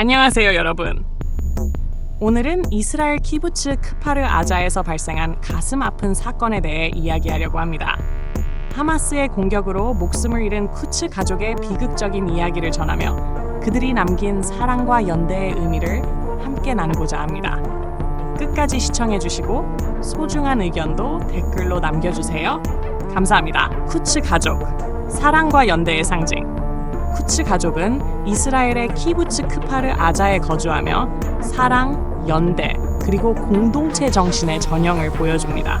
안녕하세요, 여러분. 오늘은 이스라엘 키부츠 크파르 아자에서 발생한 가슴 아픈 사건에 대해 이야기하려고 합니다. 하마스의 공격으로 목숨을 잃은 쿠츠 가족의 비극적인 이야기를 전하며 그들이 남긴 사랑과 연대의 의미를 함께 나누고자 합니다. 끝까지 시청해 주시고 소중한 의견도 댓글로 남겨주세요. 감사합니다. 쿠츠 가족, 사랑과 연대의 상징. 쿠츠 가족은 이스라엘의 키부츠 크파르 아자에 거주하며 사랑, 연대, 그리고 공동체 정신의 전형을 보여줍니다.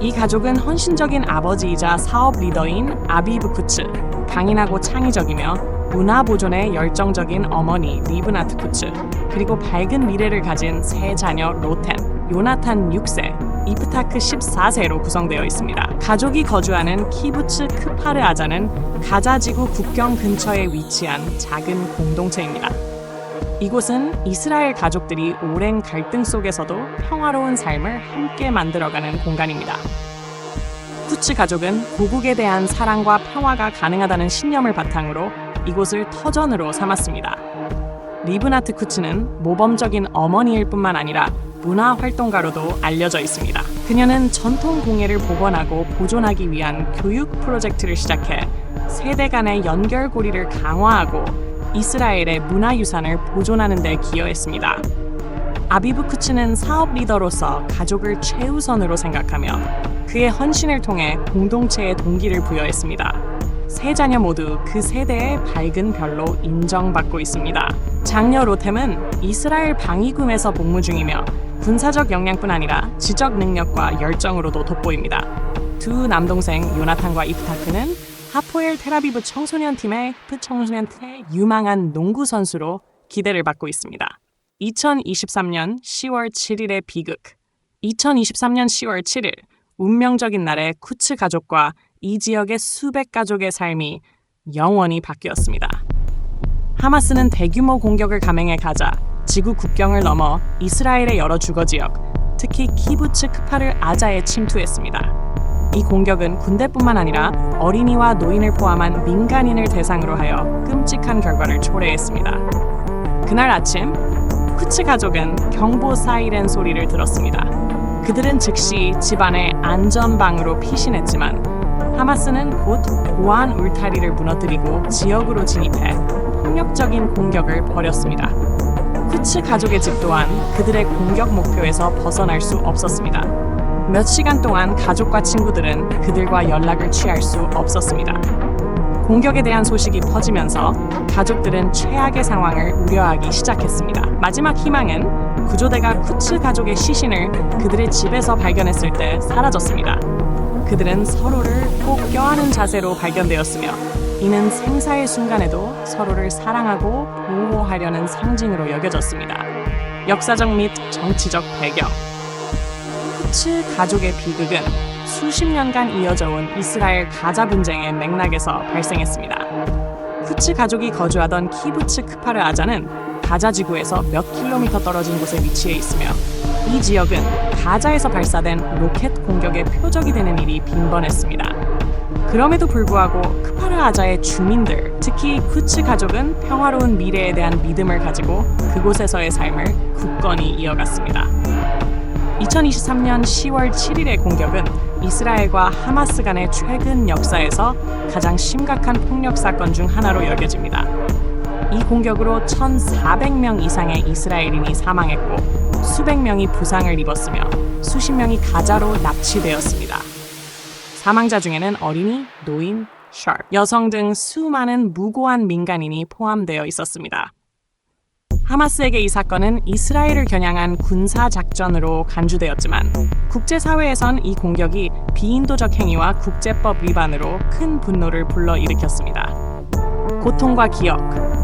이 가족은 헌신적인 아버지이자 사업 리더인 아비브 쿠츠, 강인하고 창의적이며 문화 보존에 열정적인 어머니 리브나트 쿠츠, 그리고 밝은 미래를 가진 세 자녀 로텐, 요나탄 6세, 이프타크 14세로 구성되어 있습니다. 가족이 거주하는 키부츠 크파르 아자는 가자지구 국경 근처에 위치한 작은 공동체입니다. 이곳은 이스라엘 가족들이 오랜 갈등 속에서도 평화로운 삶을 함께 만들어가는 공간입니다. 쿠츠 가족은 고국에 대한 사랑과 평화가 가능하다는 신념을 바탕으로 이곳을 터전으로 삼았습니다. 리브나트 쿠츠는 모범적인 어머니일 뿐만 아니라 문화 활동가로도 알려져 있습니다. 그녀는 전통 공예를 복원하고 보존하기 위한 교육 프로젝트를 시작해 세대 간의 연결고리를 강화하고 이스라엘의 문화유산을 보존하는 데 기여했습니다. 아비브 쿠츠는 사업 리더로서 가족을 최우선으로 생각하며 그의 헌신을 통해 공동체의 동기를 부여했습니다. 세 자녀 모두 그 세대의 밝은 별로 인정받고 있습니다. 장녀 로템은 이스라엘 방위군에서 복무 중이며 군사적 역량뿐 아니라 지적 능력과 열정으로도 돋보입니다. 두 남동생 요나탄과 이프타크는 하포엘 테라비브 청소년 팀의 그 청소년 팀의 유망한 농구 선수로 기대를 받고 있습니다. 2023년 10월 7일의 비극. 2023년 10월 7일 운명적인 날에 쿠츠 가족과 이 지역의 수백 가족의 삶이 영원히 바뀌었습니다. 하마스는 대규모 공격을 감행해 가자 지구 국경을 넘어 이스라엘의 여러 주거 지역, 특히 키부츠 크파를 아자에 침투했습니다. 이 공격은 군대뿐만 아니라 어린이와 노인을 포함한 민간인을 대상으로 하여 끔찍한 결과를 초래했습니다. 그날 아침 쿠츠 가족은 경보 사이렌 소리를 들었습니다. 그들은 즉시 집안의 안전방으로 피신했지만 하마스는 곧 보안 울타리를 무너뜨리고 지역으로 진입해 폭력적인 공격을 벌였습니다. 쿠츠 가족의 집 또한 그들의 공격 목표에서 벗어날 수 없었습니다. 몇 시간 동안 가족과 친구들은 그들과 연락을 취할 수 없었습니다. 공격에 대한 소식이 퍼지면서 가족들은 최악의 상황을 우려하기 시작했습니다. 마지막 희망은 구조대가 쿠츠 가족의 시신을 그들의 집에서 발견했을 때 사라졌습니다. 그들은 서로를 꼭 껴안은 자세로 발견되었으며 이는 생사의 순간에도 서로를 사랑하고 보호하려는 상징으로 여겨졌습니다. 역사적 및 정치적 배경 쿠츠 가족의 비극은 수십 년간 이어져 온 이스라엘 가자 분쟁의 맥락에서 발생했습니다. 쿠츠 가족이 거주하던 키부츠 크파르 아자는 가자 지구에서 몇 킬로미터 떨어진 곳에 위치해 있으며 이 지역은 가자에서 발사된 로켓 공격의 표적이 되는 일이 빈번했습니다. 그럼에도 불구하고 크파르 아자의 주민들, 특히 쿠츠 가족은 평화로운 미래에 대한 믿음을 가지고 그곳에서의 삶을 굳건히 이어갔습니다. 2023년 10월 7일의 공격은 이스라엘과 하마스 간의 최근 역사에서 가장 심각한 폭력 사건 중 하나로 여겨집니다. 이 공격으로 1,400명 이상의 이스라엘인이 사망했고 수백 명이 부상을 입었으며 수십 명이 가자로 납치되었습니다. 사망자 중에는 어린이, 노인, 샤 여성 등 수많은 무고한 민간인이 포함되어 있었습니다. 하마스에게 이 사건은 이스라엘을 겨냥한 군사 작전으로 간주되었지만 국제사회에선 이 공격이 비인도적 행위와 국제법 위반으로 큰 분노를 불러일으켰습니다. 고통과 기억,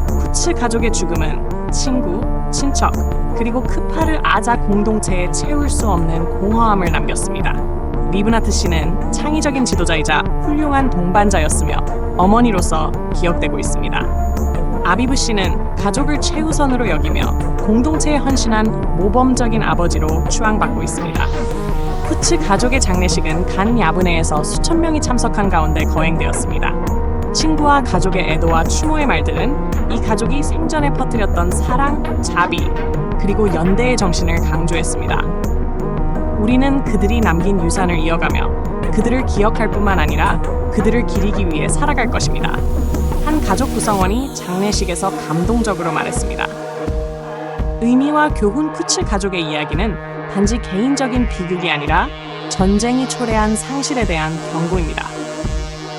쿠츠 가족의 죽음은 친구, 친척, 그리고 크파르 아자 공동체에 채울 수 없는 공허함을 남겼습니다. 리브나트 씨는 창의적인 지도자이자 훌륭한 동반자였으며 어머니로서 기억되고 있습니다. 아비브 씨는 가족을 최우선으로 여기며 공동체에 헌신한 모범적인 아버지로 추앙받고 있습니다. 쿠츠 가족의 장례식은 간 야브네에서 수천 명이 참석한 가운데 거행되었습니다. 친구와 가족의 애도와 추모의 말들은 이 가족이 생전에 퍼뜨렸던 사랑, 자비, 그리고 연대의 정신을 강조했습니다. 우리는 그들이 남긴 유산을 이어가며 그들을 기억할 뿐만 아니라 그들을 기리기 위해 살아갈 것입니다. 한 가족 구성원이 장례식에서 감동적으로 말했습니다. 의미와 교훈 쿠츠 가족의 이야기는 단지 개인적인 비극이 아니라 전쟁이 초래한 상실에 대한 경고입니다.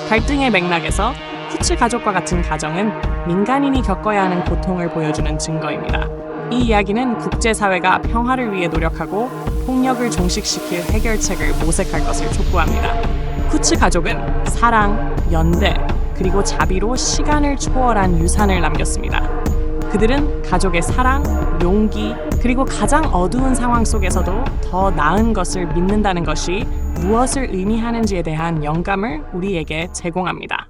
갈등의 맥락에서 쿠츠 가족과 같은 가정은 민간인이 겪어야 하는 고통을 보여주는 증거입니다. 이 이야기는 국제사회가 평화를 위해 노력하고 폭력을 종식시킬 해결책을 모색할 것을 촉구합니다. 쿠츠 가족은 사랑, 연대, 그리고 자비로 시간을 초월한 유산을 남겼습니다. 그들은 가족의 사랑, 용기, 그리고 가장 어두운 상황 속에서도 더 나은 것을 믿는다는 것이 무엇을 의미하는지에 대한 영감을 우리에게 제공합니다.